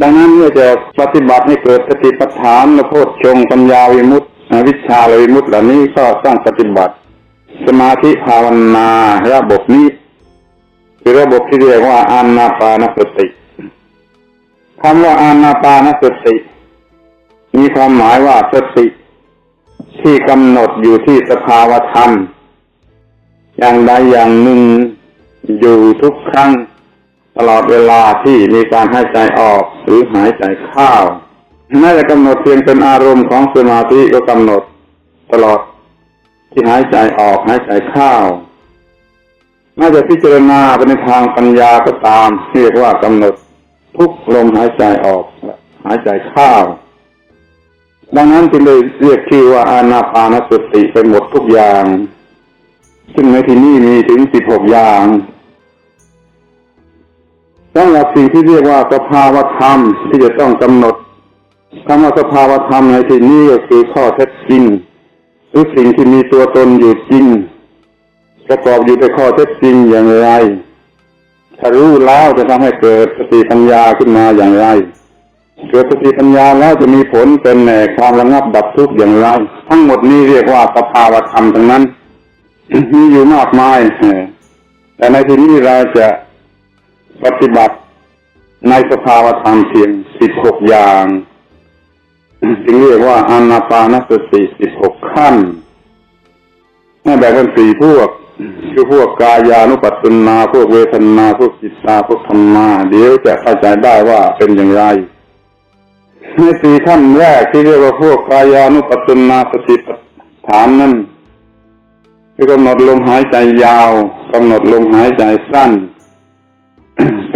ดังนั้นเมื่อจะปฏิบัติให้เกิดสติปัฏฐานและโพชฌงปัญญาวิมุตติวิชาวิมุตติเหล่านี้ก็ต้องปฏิบัติ สมาธิภาวนาระบบนี้คือระบบที่เรียกว่าอานาปานสติคำว่าอานาปานสติ มีความหมายว่าสติ ที่กำหนดอยู่ที่สภาวธรรม อย่างใดอย่างหนึ่งอยู่ทุกครั้ง ตลอดเวลาที่มีการหายใจออกหรือหายใจเข้าไม่จะกำหนดเพียงเป็นอารมณ์ของสมาธิก็กำหนดตลอดที่หายใจออกหายใจเข้าน่าจะพิจารณาไปในทางปัญญาก็ตามเรียกว่ากำหนดทุกลมหายใจออกหายใจเข้าดังนั้นจึงเลยเรียกชื่อว่าอานาปานสติไปหมดทุกอย่าง ซึ่งในที่นี้มีถึงสิบหกอย่าง สำหรับสิ่งที่เรียกว่าสภาวธรรมที่จะต้องกำหนดคำว่าสภาวธรรมในที่นี้ก็คือข้อเท็จจริงหรือสิ่งที่มีตัวตนอยู่จริงประกอบอยู่ในข้อเท็จจริงอย่างไร ถ้ารู้แล้วจะทำให้เกิดสติปัญญาขึ้นมาอย่างไร เกิดสติปัญญาแล้วจะมีผลเป็นแหน่ความระงับดับทุกข์อย่างไร ทั้งหมดนี้เรียกว่าสภาวธรรมทั้งนั้น มีอยู่มากมายแต่ในที่นี้เราจะ ปฏิบัติในสภาวธรรมเพียงสิบหกอย่างจึงเรียกว่าอานาปานสติสิบหกขั้นแม่แบ่งเป็นสี่พวก คือพวกกายานุปัสสนา พวกเวทนา พวกจิตตา พวกธรรมา เดี๋ยวจะเข้าใจได้ว่าเป็นอย่างไร ในสี่ขั้นแรกที่เรียกว่าพวกกายานุปัสสนาสติปัฏฐานนั้นคือกำหนดลมหายใจยาวกำหนดลมหายใจสั้น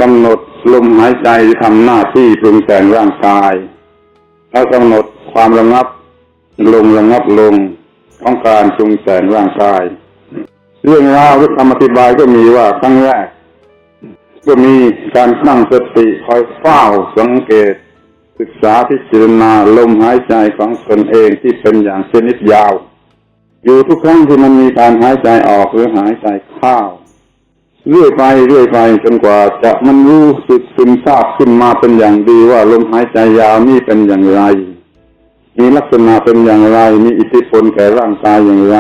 กำหนดลมหายใจทำหน้าที่ปรุงแต่งร่างกายแล้วกำหนดความระงับลงระงับลงของการปรุงแต่งร่างกาย เรื่องราวหรือคำอธิบายก็มีว่าครั้งแรก ก็มีการตั้งสติคอยเฝ้าสังเกต ศึกษาพิจารณาลมหายใจของตนเองที่เป็นอย่างชนิดยาว อยู่ทุกครั้งที่มันมีการหายใจออกหรือหายใจเข้า เรื่อยไปเรื่อยไปจนกว่าจะมันรู้สึกซึมซาบขึ้นมาเป็นอย่างดีว่าลมหายใจยาวนี่เป็นอย่างไร มีลักษณะเป็นอย่างไร มีอิทธิพลแก่ร่างกายอย่างไร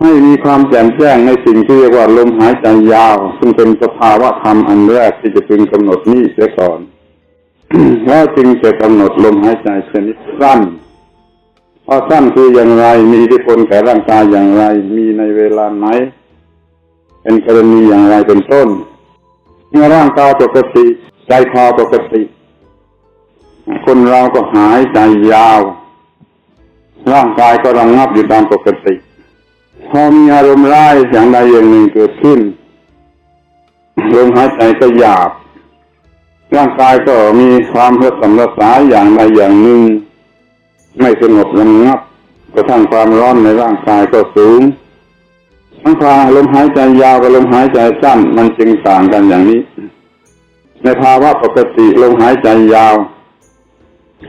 ให้มีความแจ่มแจ้งในสิ่งที่เรียกว่าลมหายใจยาว ซึ่งเป็นสภาวะธรรมอันแรกที่จะพึงกำหนดนี่เสียก่อนแล้วจึงจะกำหนดลมหายใจชนิดสั้นพอสั้นคืออย่างไร มีอิทธิพลแก่ร่างกายอย่างไร มีในเวลาไหน เป็นกรณีอย่างไรเป็นต้น เมื่อร่างกายปกติ ใจคอปกติ คนเราก็หายใจยาว ร่างกายก็ระงงับอยู่ตามปกติ พอมีอารมณ์ร้ายอย่างใดอย่างหนึ่งเกิดขึ้นลมหายใจก็หยาบ ร่างกายก็มีความเพื่อสำรักษาอย่างใดอย่างหนึ่ง ไม่สงบระงับกระทั่งความร้อนในร่างกายก็สูง ทั้งความลมหายใจยาวกับลมหายใจสั้น มันจึงต่างกันอย่างนี้ ในภาวะปกติลมหายใจยาว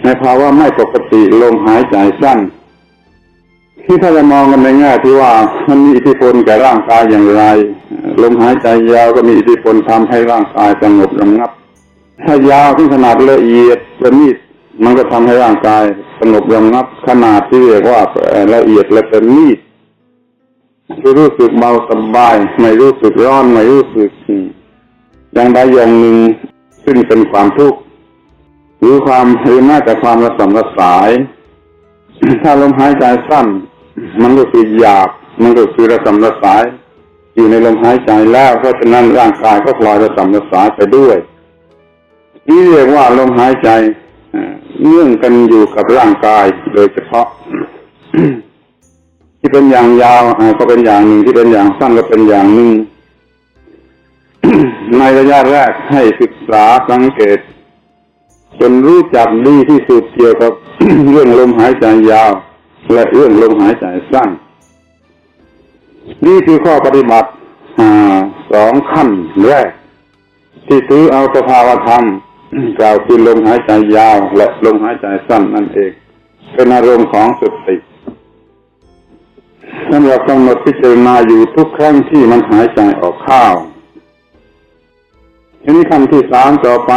ในภาวะไม่ปกติลมหายใจสั้น ที่ถ้าจะมองกันในแง่ที่ว่ามันมีอิทธิพลแก่ร่างกายอย่างไร ลมหายใจยาวก็มีอิทธิพลทำให้ร่างกายสงบระงับ ถ้ายาวที่ขนาดละเอียดประณีตมันก็ทำให้ร่างกายสงบระงับขนาดที่เรียกว่าละเอียดและประณีต คือรู้สึกเบาสบาย ไม่รู้สึกร้อน ไม่รู้สึกอย่างใดอย่างหนึ่งซึ่งเป็นความทุกข์หรือความหรือแม้แต่ความระสำระสาย ถ้าลมหายใจสั้น มันก็คือหยาบ มันก็คือระสำระสาย อยู่ในลมหายใจแล้ว เพราะฉะนั้นร่างกายก็พลอยระสำระสายไปด้วยนี่เรียกว่าลมหายใจเนื่องกันอยู่กับร่างกายโดยเฉพาะ ที่เป็นอย่างยาวก็เป็นอย่างหนึ่งที่เป็นอย่างสั้นก็เป็นอย่างหนึ่งในระยะแรกให้ศึกษาสังเกต จนรู้จักดีที่สุดเกี่ยวกับเรื่องลมหายใจยาว และเรื่องลมหายใจสั้นนี่คือข้อปฏิบัติสองขั้นแรก ที่ซื้อเอาสภาวธรรมกล่าวคือลมหายใจยาว และลมหายใจสั้นนั่นเอง เป็นอารมณ์ของสติ สำหรับกำหนดพิจารณาอยู่ทุกครั้งที่มันหายใจออกข้าวทีนี้คำที่สามต่อไป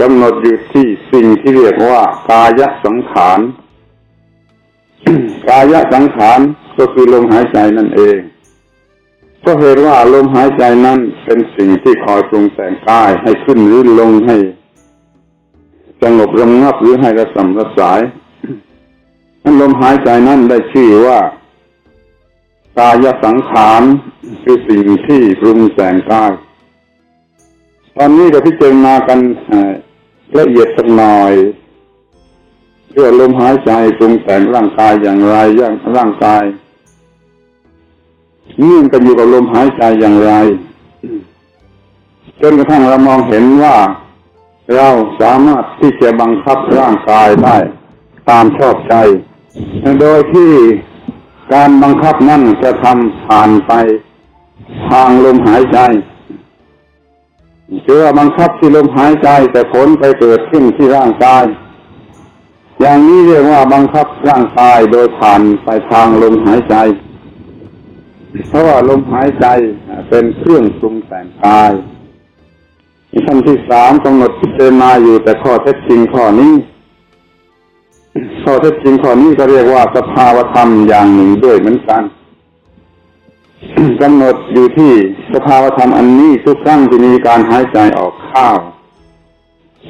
กำหนดอยู่ที่สิ่งที่เรียกว่ากายสังขารกายสังขารก็คือลมหายใจนั่นเอง ก็เหตุว่าลมหายใจนั้นเป็นสิ่งที่คอยปรุงแต่งกายให้ขึ้นหรือลงให้สงบระงับหรือให้ระสำระสายนั้นลมหายใจนั้นได้ชื่อว่า กายสังขารคือสิ่งที่ปรุงแต่งกายตอนนี้เราพิจารณากันละเอียดสักหน่อยเพื่อลมหายใจปรุงแต่งร่างกายอย่างไรย่างร่างกายเนื่องกันอยู่กับลมหายใจอย่างไรจนกระทั่งเรามองเห็นว่าเราสามารถที่จะบังคับร่างกายได้ตามชอบใจ โดยที่ การบังคับนั่นจะทำผ่านไปทางลมหายใจคือว่าบังคับที่ลมหายใจแต่ผลไปเกิดขึ้นที่ร่างกาย อย่างนี้เรียกว่าบังคับร่างกายโดยผ่านไปทางลมหายใจ เพราะว่าลมหายใจเป็นเครื่องปรุงแต่งกายขั้นที่สามกำหนดพิจารณาอยู่แต่ข้อเท็จจริงข้อนี้ ข้อเท็จจริงข้อนี้ก็เรียกว่าสภาวธรรมอย่างหนึ่งด้วยเหมือนกันกำหนดอยู่ที่สภาวธรรมอันนี้ทุกครั้งที่มีการหายใจออกข้าว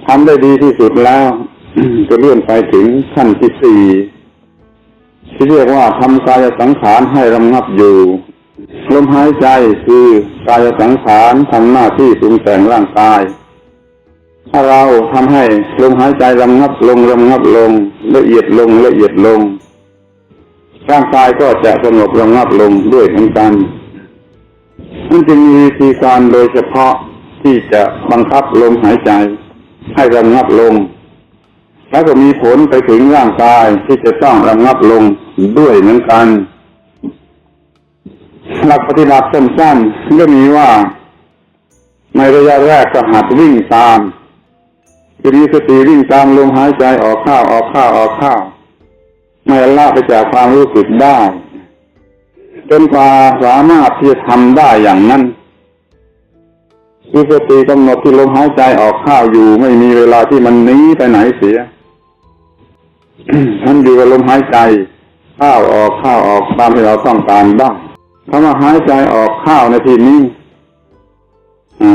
ทำได้ดีที่สุดแล้วก็เลื่อนไปถึงขั้นที่สี่ที่เรียกว่าทำกายสังขารให้รำงับอยู่ลมหายใจคือกายสังขารทำหน้าที่ปรุงแต่งร่างกาย ถ้าเราทำให้ลมหายใจรำงับลงรำงับลง ละเอียดลงละเอียดลง ร่างกายก็จะสงบระงับลงด้วยเหมือนกันมันจึงมีวิธีการโดยเฉพาะที่จะบังคับลมหายใจ ให้ระงับลง แล้วก็มีผลไปถึงร่างกายที่จะต้องระงับลงด้วยเหมือนกัน หลักปฏิบัติสั้นๆก็มีว่า ในระยะแรกก็หัดวิ่งตาม คือมีสติวิ่งตามลมหายใจออกข้าวออกข้าวออกข้าวไม่ละไปจากความรู้สึกได้จนกว่าสามารถที่จะทำได้อย่างนั้นคือสติกำหนดที่ลมหายใจออกข้าวอยู่ ไม่มีเวลาที่มันหนีไปไหนเสียท่านอยู่กับลมหายใจข้าวออกข้าวออกตามที่เราต้องการได้คำว่าหายใจออกข้าวในที่นี้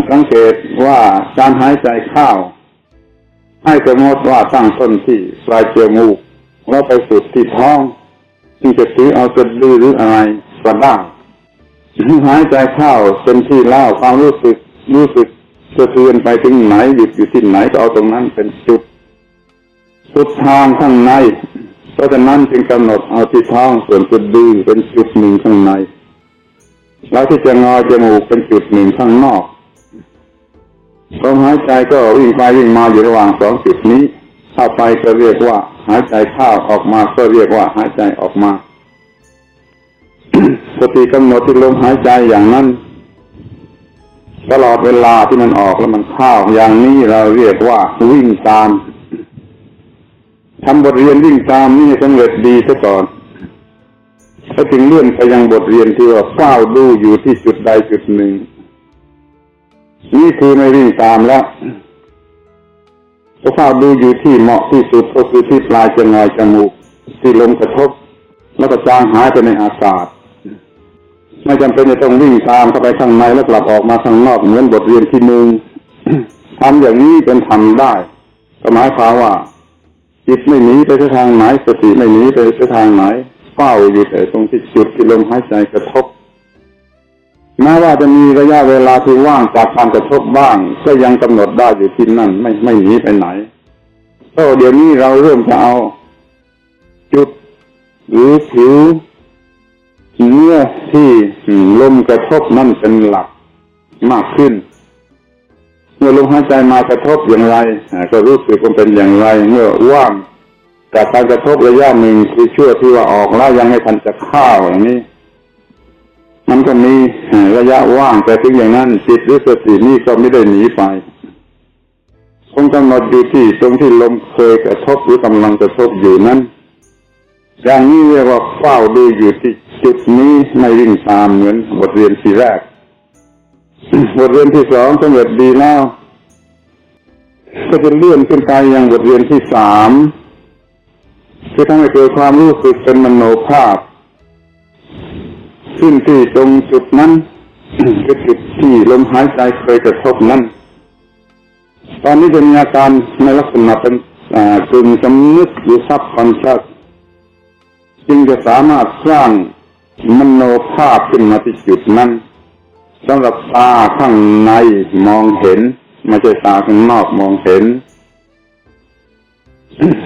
สังเกตว่าการหายใจข้าว ให้สมมติว่าตั้งต้นที่ปลายจมูกแล้วไปสุดที่ท้องที่จะถือเอาสะดือหรืออะไรก็ได้หายใจเข้าเป็นที่เล่าความรู้สึกรู้สึกสะเทือนไปถึงไหนหยุดอยู่ที่ไหนก็เอาตรงนั้นเป็นจุดสุดทางข้างใน เพราะฉะนั้นจึงกำหนดเอาที่ท้องส่วนสะดือเป็นจุดหนึ่งข้างใน แล้วที่จะงอจมูกเป็นจุดหนึ่งข้างนอก ลมหายใจก็วิ่งไปวิ่งมาอยู่ระหว่างสองจุดนี้เข้าไปก็เรียกว่า หายใจเข้าออกมาก็เรียกว่า หายใจออกมาสติกำหนดที่ลมหายใจอย่างนั้น ตลอดเวลาที่มันออกแล้วมันเข้าอย่างนี้เราเรียกว่าวิ่งตามทำบทเรียนวิ่งตามนี่สำเร็จดีซะก่อนถ้าถึงเลื่อนไปยังบทเรียนที่ว่าเฝ้าดูอยู่ที่จุดใดจุดหนึ่ง นี่คือไม่วิ่งตามแล้วก็เฝ้าดูอยู่ที่เหมาะที่สุดก็คือที่ปลายจงอยจมูกที่ลมกระทบ แล้วก็จางหายไปในอากาศไม่จำเป็นจะต้องวิ่งตามเข้าไปข้างในแล้วกลับออกมาข้างนอกเหมือนบทเรียนที่หนึ่งทำอย่างนี้เป็นทำได้ก็หมายความว่าจิตไม่หนีไปทางไหนสติไม่หนีไปทางไหนเฝ้าอยู่แต่ตรงที่จุดที่ลมหายใจกระทบ แม้ว่าจะมีระยะเวลาที่ว่างจากการกระทบบ้าง ก็ยังกำหนดได้อยู่ที่นั่นไม่ไม่หนีไปไหนก็เดี๋ยวนี้เราเริ่มจะเอา จุดหรือผิวเนื้อที่ลมกระทบนั่นเป็นหลักมากขึ้น เมื่อลมหายใจมากระทบอย่างไรก็รู้สึกว่าเป็นอย่างไร เมื่อว่างจากการกระทบระยะหนึ่งคือชั่วที่ว่าออกแล้วยังไม่ทันจะข้าอย่างนี้ มันก็มีระยะว่างแต่ถึงอย่างนั้นจิตหรือสตินี่ก็ไม่ได้หนีไปคงกำหนดอยู่ที่ตรงที่ลมเคยกระทบหรือกำลังกระทบอยู่นั้น อย่างนี้เรียกว่าเฝ้าดูอยู่ที่จุดนี้ไม่วิ่งตามเหมือนบทเรียนที่แรกบทเรียนที่สองสำเร็จดีแล้วก็จะเลื่อนขึ้นไปยังบทเรียนที่สามคือทำให้เกิดความรู้สึกเป็นมโนภาพ ขึ้นที่ตรงจุดนั้นคือจุดที่ลมหายใจเคยกระทบนั้น ตอนนี้จะมีอาการในลักษณะเป็นกึ่งสำนึกหรือซับคอนชัสจึงจะสามารถสร้างมโนภาพขึ้นมาที่จุดนั้นสำหรับตาข้างในมองเห็นไม่ใช่ตาข้างนอกมองเห็น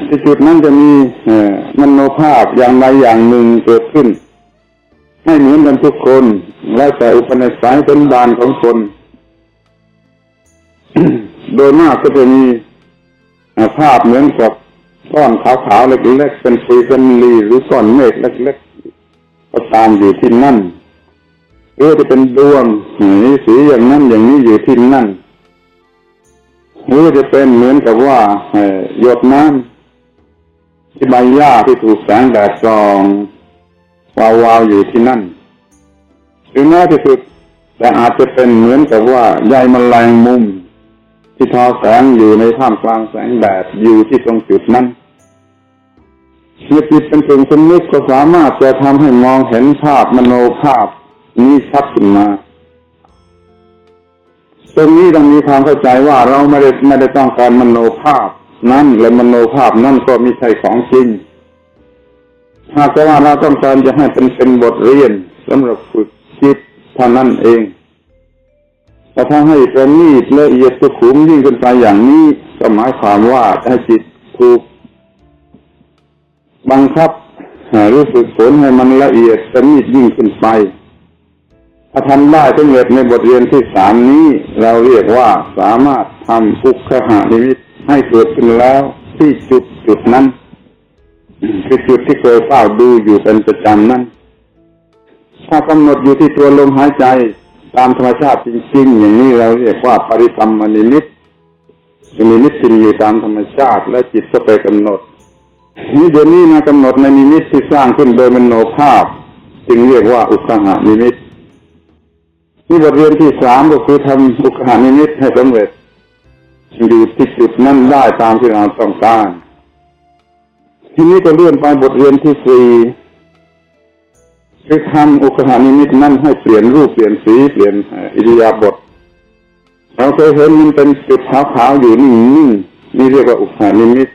ที่จุดนั้นจะมีมโนภาพอย่างใดอย่างหนึ่งเกิดขึ้น ให้เหมือนกันทุกคน แล้วแต่อุปนิสัยเป็นบานของคน โดยมากก็จะมีภาพเหมือนกับก้อนขาวๆเล็กๆเป็นฟีเป็นลีหรือก้อนเมฆเล็กๆก็ตามอยู่ที่นั่นหรือจะเป็นดวงนีสีอย่างนั้นอย่างนี้อยู่ที่นั่นหรือจะเป็นเหมือนกับว่าหยดน้ำที่ใบหญ้าที่ถูกแสงแดดส่อง วาวาวอยู่ที่นั่นหรือแม้ที่สุด แต่อาจจะเป็นเหมือนกับว่าใยมแมลงมุม ที่ทอแสงอยู่ในท่ามกลางแสงแดดอยู่ที่ตรงจุดนั้นเมื่อจิตเป็นกึ่งสมนึกก็สามารถจะทำให้มองเห็นภาพมโนภาพนี้ชัดขึ้นมา ตรงนี้ต้องมีความเข้าใจว่าเราไม่ได้ไม่ได้ต้องการมโนภาพ นั้นและมโนภาพนั่นก็มีใช่ของจริง หากว่าเราต้องการจะให้เป็นเป็นบทเรียนสำหรับฝึกจิตเท่านั้นเองแต่ถ้าให้ประณีตละเอียดสุขุมยิ่งขึ้นไปอย่างนี้ก็หมายความว่าให้จิตถูกบังคับรู้สึกฝนให้มันละเอียดประณีตยิ่งขึ้นไปถ้าทำได้สำเร็จในบทเรียนที่สามนี้ เราเรียกว่าสามารถทำปุกขหานิมิตให้เกิดขึ้นแล้วที่จุดจุดนั้น คือจุดที่เคยเฝ้าดูอยู่เป็นประจำนั้น ถ้ากำหนดอยู่ที่ตัวลมหายใจตามธรรมชาติจริงๆ อย่างนี้เราเรียกว่าปริกรรมนิมิตนิมิตที่อยู่ตามธรรมชาติ และจิตก็ไปกำหนดนี่เดี๋ยวนี้นะกำหนดในนิมิตที่สร้างขึ้นโดยมโนภาพ จึงเรียกว่าอุคหานิมิตนี่บทเรียนที่สามก็คือทำอุคหานิมิตให้สำเร็จอยู่ที่จุดนั้นได้ตามที่เราต้องการ ทีนี้ก็เลื่อนไปบทเรียนที่สี่คือทำอุคหานิมิตนั่นให้เปลี่ยนรูปเปลี่ยนสีเปลี่ยนอิริยาบถเราเคยเห็นมันเป็นจุดขาวๆอยู่นิ่งๆนี่เรียกว่าอุคหานิมิต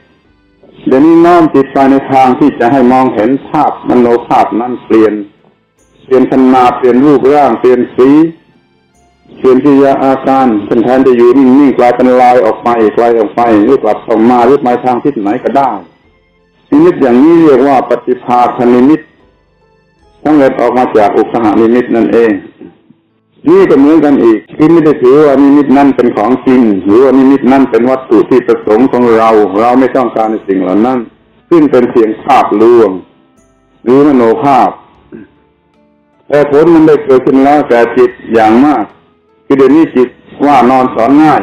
เดี๋ยวนี้น้อมจิตไปในทางที่จะให้มองเห็นภาพมโนภาพนั้นเปลี่ยน เปลี่ยนขนาดเปลี่ยนรูปร่างเปลี่ยนสีเปลี่ยนที่ยาอาการเป็นแทนจะอยู่นิ่งๆกลายเป็นลอยออกไปกลายออกไปหรือกลับออกมาหรือไปทางทิศไหนก็ได้ นิมิตอย่างนี้เรียกว่าปฏิภาคนิมิตทั้งเร็จออกมาจากอุคหานิมิตนั่นเอง นี่ก็เหมือนกันอีกที่ไม่ได้ถือว่านิมิตนั่นเป็นของจริงหรือว่านิมิตนั่นเป็นวัตถุที่ประสงค์ของเรา เราไม่ต้องการในสิ่งเหล่านั้น ซึ่งเป็นเพียงภาพลวง หรือมโนภาพ แต่ผลมันได้เกิดขึ้นแล้วแต่จิตอย่างมากคือเดี๋ยวนี้จิตว่านอนสอนง่าย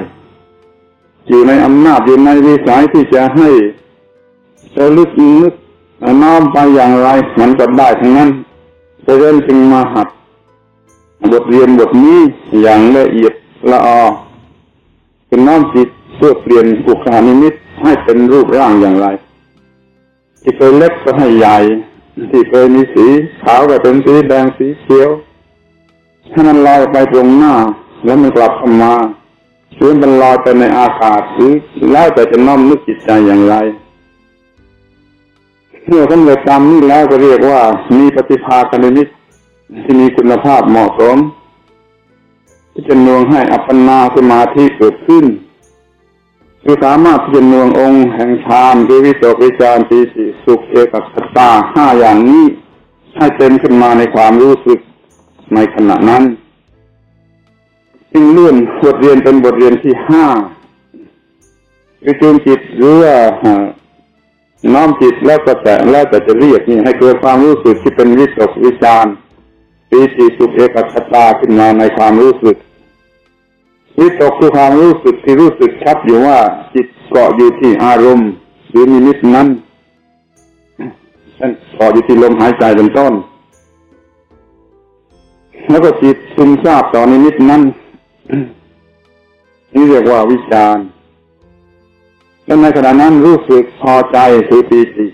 อยู่ในอำนาจอยู่ในวิสัยที่จะให้ จะลึกนึกน้อมไปอย่างไรมันก็ได้ทั้งนั้นจะเริ่มจึงมาหัดบทเรียนบทนี้อย่างละเอียดละออเป็นน้อมจิตเพื่อเปลี่ยนอุคานิมิตให้เป็นรูปร่างอย่างไร ที่เคยเล็กก็ให้ใหญ่ ที่เคยมีสีขาวก็เป็นสีแดงสีเขียวให้มันลอยไปตรงหน้า แล้วมันกลับเข้ามาหรือมันลอยไปในอากาศหรือแล้วแต่จะน้อมนึกจิตใจอย่างไร เมื่อสำเร็จตามนี้แล้วก็เรียกว่ามีปฏิภาคณิมิตที่มีคุณภาพเหมาะสมที่จะนวงให้อัปปนาสมาธิเกิดขึ้นคือสามารถที่จะนวงองค์แห่งฌานคือวิตกวิจารปีติสุขเอกคตาห้าอย่างนี้ให้เต็มขึ้นมาในความรู้สึกในขณะนั้นจึงเลื่อนบทเรียนเป็นบทเรียนที่ห้าคือจูงจิตหรือว่า น้อมจิตแล้วก็แต่แล้วแต่จะเรียกนี่ให้เกิดความรู้สึกที่เป็นวิตกวิจารปีติสุขเอกคตาขึ้นมาในความรู้สึกวิตกคือความรู้สึกที่รู้สึกชัดอยู่ว่าจิตเกาะอยู่ที่อารมณ์ หรือมินิตนั้นนั่นเกาะอยู่ที่ลมหายใจเป็นต้น แล้วก็จิตซึมซาบต่อนิมิตนั้นนี่เรียกว่าวิจาร และในขณะนั้นรู้สึกพอใจคือปีติ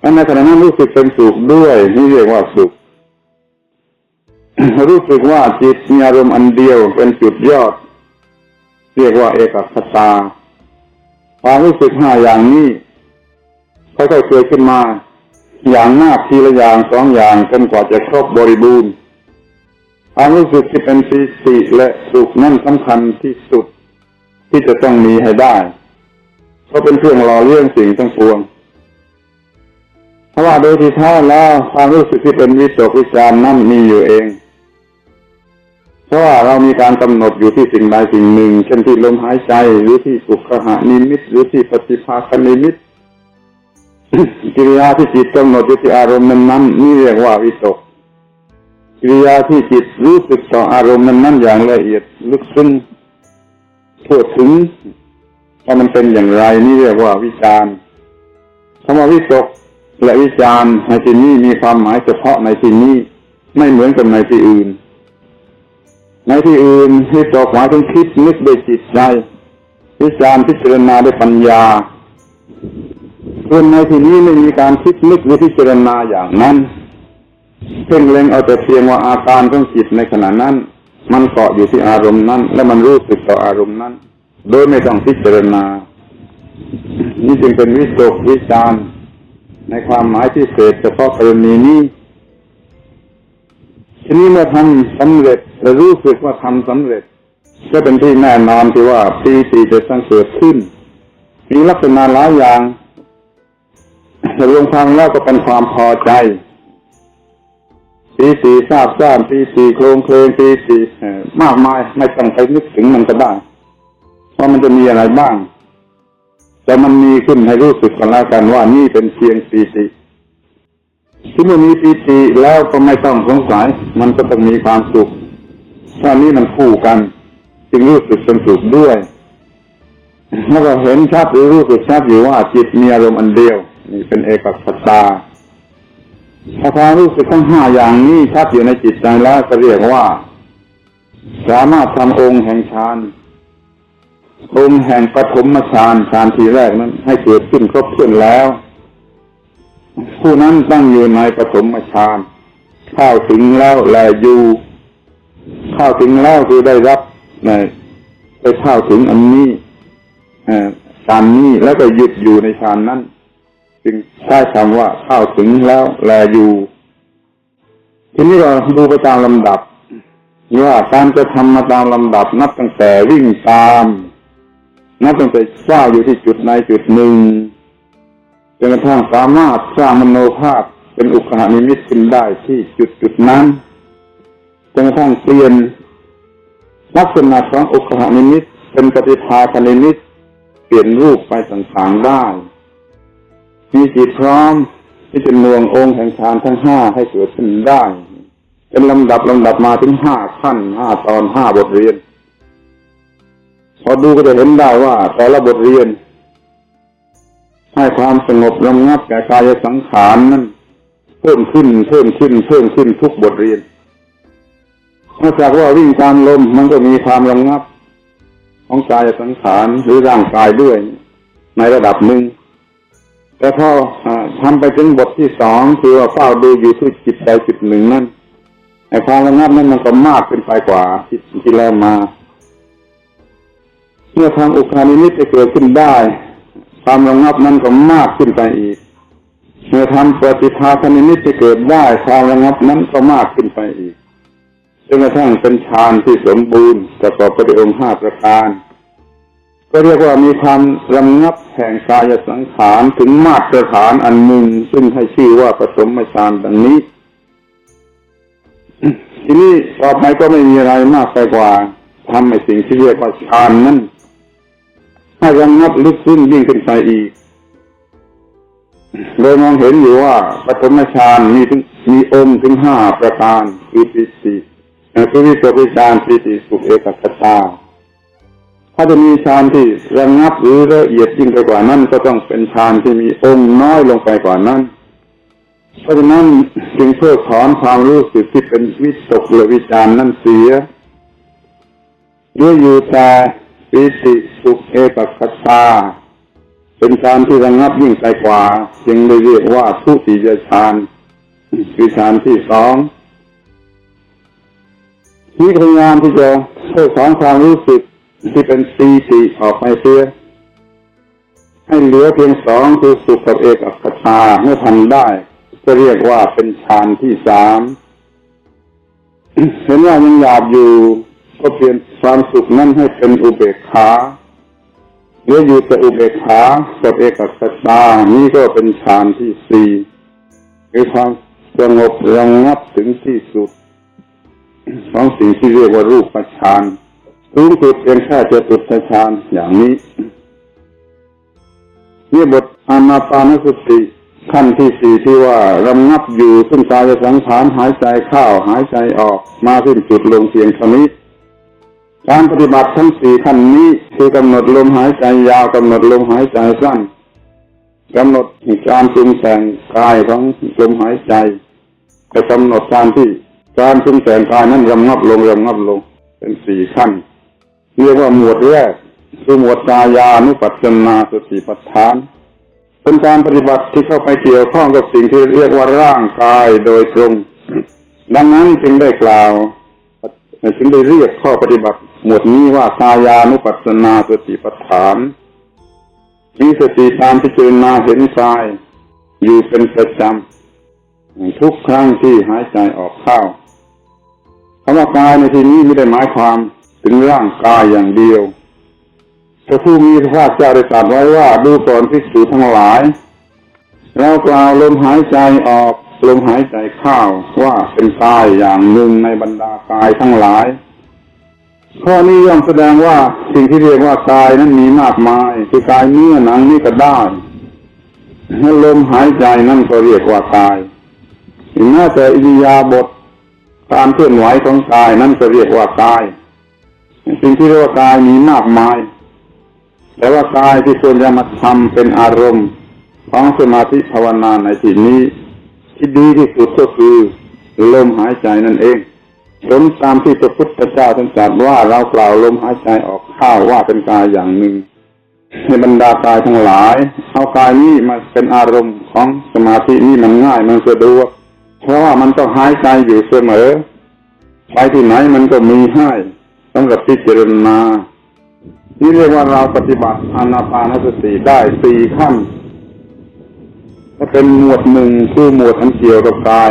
และในขณะนั้นรู้สึกเป็นสุขด้วยนี่เรียกว่าสุข รู้สึกว่าจิตมีอารมณ์อันเดียวเป็นจุดยอด เรียกว่าเอกคตาความรู้สึกห้าอย่างนี้ค่อยๆเกิดขึ้นมา อย่างมากทีละอย่างสองอย่างจนกว่าจะครบบริบูรณ์ความรู้สึกที่เป็นปีติและสุขนั่นสำคัญที่สุด ที่จะต้องมีให้ได้เพราะเป็นเครื่องหล่อเลี้ยงสิ่งทั้งปวงเพราะว่าโดยที่แท้แล้วความรู้สึกที่เป็นวิตกวิจารณ์นั่นมีอยู่เอง เพราะว่าเรามีการกำหนดอยู่ที่สิ่งใดสิ่งหนึ่ง เช่นที่ลมหายใจหรือที่สุขหานิมิต หรือที่ปฏิภาคนิมิตกิริยาที่จิตกำหนดอยู่ที่อารมณ์นั้นๆนี่เรียกว่าวิตกกิริยาที่จิตรู้สึกต่ออารมณ์นั้นๆอย่างละเอียดลึกซึ้ง ทั่วถึงว่ามันเป็นอย่างไรนี่เรียกว่าวิจารณ์คำว่าวิตกและวิจารณ์ในที่นี้มีความหมายเฉพาะในที่นี้ไม่เหมือนกับในที่อื่น ในที่อื่นวิตกหมายถึงคิดนึกด้วยจิตใจ วิจารณ์พิจารณาด้วยปัญญาส่วนในที่นี้ไม่มีการคิดนึกหรือพิจารณาอย่างนั้นเพ่งเล็งเอาแต่เพียงว่าอาการของจิตในขณะนั้น มันเกาะอยู่ที่อารมณ์นั้น และมันรู้สึกต่ออารมณ์นั้น โดยไม่ต้องพิจารณา นี่จึงเป็นวิตกวิจารณ์ในความหมายที่เศษเฉพาะกรณีนี้ทีนี้เมื่อทำสำเร็จและรู้สึกว่าทำสำเร็จ ก็เป็นที่แน่นอนที่ว่าปีติจะต้งเกิดขึ้น มีลักษณะหลายอย่างแต่รวมความแล้วก็เป็นความพอใจ ปีสีทราบซ่านปีสีโครงเคลงปีสีมากมายไม่ต้องไปนึกถึงมันก็ได้ว่ามันจะมีอะไรบ้าง แต่มันมีขึ้นให้รู้สึกกันแล้วกันว่านี่เป็นเพียงปีติที่มื่อมีปีติแล้วก็ไม่ต้องสงสัย มันก็ต้องมีความสุขถ้านี้มันคู่กัน จึงรู้สึกเป็นสุขด้วยแล้วก็เห็นชัดหรือรู้สึกชัดอยู่ว่าจิตมีอารมณ์อันเดียว นี่เป็นเอกคตา พอความรู้สึกทั้งห้าอย่างนี้ชัดอยู่ในจิตใจแล้วก็เรียกว่า สามารถทำองค์แห่งฌานองค์แห่งปฐมฌานฌานทีแรกนั้น ให้เกิดขึ้นครบถ้วนแล้ว ผู้นั้นตั้งอยู่ในปฐมฌานเข้าถึงแล้วแลอยู่เข้าถึงแล้วคือได้รับในไปเข้าถึงอันนี้ฌานนี้แล้วก็หยุดอยู่ในฌานนั้น จึงใช้คำว่าเข้าถึงแล้วแลอยู่ ทีนี้เราดูไปตามลำดับว่าการจะทำมาตามลำดับนับตั้งแต่วิ่งตาม นับตั้งแต่สร้างอยู่ที่จุดในจุดหนึ่งจนกระทั่งสามารถสร้างมโนภาพเป็นอุคหานิมิตขึ้นได้ที่จุดจุดนั้นจนกระทั่งเปลี่ยนลักษณะของอุคหานิมิตเป็นปฏิภาคนิมิตเปลี่ยนรูปไปต่างๆได้ มีจิตพร้อมที่จะนวงองค์แห่งฌานทั้งห้าให้เกิดขึ้นได้เป็นลำดับลำดับมาถึงห้าขั้นห้าตอนห้าบทเรียน พอดูก็จะเห็นได้ว่าแต่ละบทเรียน ให้ความสงบระงับแก่กายสังขารนั้นเพิ่มขึ้นเพิ่มขึ้นเพิ่มขึ้นทุกบทเรียนนอกจากว่าวิ่งตามลมมันก็มีความระงับ ของกายสังขารหรือร่างกายด้วย ในระดับหนึ่ง แต่พอทำไปถึงบทที่สองคือว่าเฝ้าดูอยู่ที่จิตใจจิตหนึ่งนั้นไอ้ความระงับนั้นมันก็มากขึ้นไปกว่าที่ที่แล้วมา เมื่อทางอุคานิมิตจะเกิดขึ้นได้ ความระงับนั้นก็มากขึ้นไปอีก เมื่อทำปฏิภาคนิมิตจะเกิดได้ ความระงับนั้นก็มากขึ้นไปอีกจนกระทั่งเป็นฌานที่สมบูรณ์ประกอบไปด้วยองค์ห้าประการ ก็เรียกว่ามีความระงับแห่งกายสังขารถึงมาตรฐานอันหนึ่งซึ่งให้ชื่อว่าปฐมฌานดังนี้ ทีนี้ต่อไปก็ไม่มีอะไรมากไปกว่าทำในสิ่งที่เรียกว่าฌานนั้นให้ระงับลึกซึ้งยิ่งขึ้นไปอีกโดยมองเห็นอยู่ว่าปฐมฌานมีถึงมีองค์ถึงห้าประการคือปิติคือวิตกวิจารปิติสุขเอกคตา ถ้าจะมีฌานที่ระงับหรือละเอียดยิ่งไปกว่านั้น ก็ต้องเป็นฌานที่มีองค์น้อยลงไปกว่านั้น เพราะฉะนั้นจึงเพื่อถอนความรู้สึกที่เป็นวิตกหรือวิจารณ์นั้นเสียด้วยอยู่แต่ปีติสุขเอปัคตา เป็นฌานที่ระงับยิ่งไกลกว่า จึงได้เรียกว่าทุติยฌานคือฌานที่สองนี่พยายามที่จะเพิกถอนความรู้สึก ที่เป็นปีติออกไปเสียให้เหลือเพียงสองคือสุขกับเอกอัคตาเมื่อทำได้ ก็เรียกว่าเป็นฌานที่สามเห็นว่ายังหยาบอยู่ ก็เปลี่ยนความสุขนั้นให้เป็นอุเบกขาเหลืออยู่แต่อุเบกขากับเอกอัคตานี้ก็เป็นฌานที่สี่คือความสงบระงับถึงที่สุดของสิ่งที่เรียกว่ารูปฌาน สูงสุดเพียงแค่เจตุตฌานอย่างนี้นี่บทอานาปานสติ ขั้นที่สี่ที่ว่าระงับอยู่ซึ่งกายสังขารหายใจเข้าหายใจออกมาสิ้นสุดลงเพียงเท่านี้ การปฏิบัติทั้งสี่ขั้นนี้คือกำหนดลมหายใจยาวกำหนดลมหายใจสั้นกำหนดการปรุงแต่งกายของลมหายใจจะกำหนดการที่การปรุงแต่งกายนั้นระงับลงระงับลง เป็นสี่ขั้น เรียกว่าหมวดแรกคือหมวดกายานุปัสสนาสติปัฏฐาน เป็นการปฏิบัติที่เข้าไปเกี่ยวข้องกับสิ่งที่เรียกว่าร่างกายโดยตรง ดังนั้นจึงได้กล่าวจึงได้เรียกข้อปฏิบัติ หมวดนี้ว่ากายานุปัสสนาสติปัฏฐานมีสติตามพิจารณาเห็นกาย อยู่เป็นประจำทุกครั้งที่หายใจออกเข้าคำว่ากายในที่นี้ไม่ได้หมายความ ถึงร่างกายอย่างเดียวพระผู้มีพระภาคเจ้าได้ตรัสไว้ว่าดูก่อนภิกษุทั้งหลาย เรากล่าวลมหายใจออกลมหายใจเข้าว่าเป็นกายอย่างหนึ่งในบรรดากายทั้งหลาย ข้อนี้ย่อมแสดงว่าสิ่งที่เรียกว่ากายนั้นมีมากมายคือกายเนื้อหนังนี่ก็ได้ให้ลมหายใจนั่นก็เรียกว่ากายถึงแม้แต่อิริยาบถการเคลื่อนไหวของกายนั่นก็เรียกว่ากาย สิ่งที่เรียกว่ากายมีมากมาย แต่ว่ากายที่ควรจะมาทำเป็นอารมณ์ของสมาธิภาวนาในที่นี้ที่ดีที่สุดก็คือลมหายใจนั่นเองสมตามที่พระพุทธเจ้าท่านตรัสว่าเรากล่าวลมหายใจออกข้าวว่าเป็นกายอย่างหนึ่ง ในบรรดากายทั้งหลายเอากายนี้มาเป็นอารมณ์ของสมาธินี้มันง่ายมันสะดวกเพราะว่ามันต้องหายใจอยู่เสมอไปที่ไหนมันก็มีให้ สำหรับพิจารณานี่เรียกว่าเราปฏิบัติอานาปานสติได้สี่ขั้นก็เป็นหมวดหนึ่งคือหมวดทางเกี่ยวกับกาย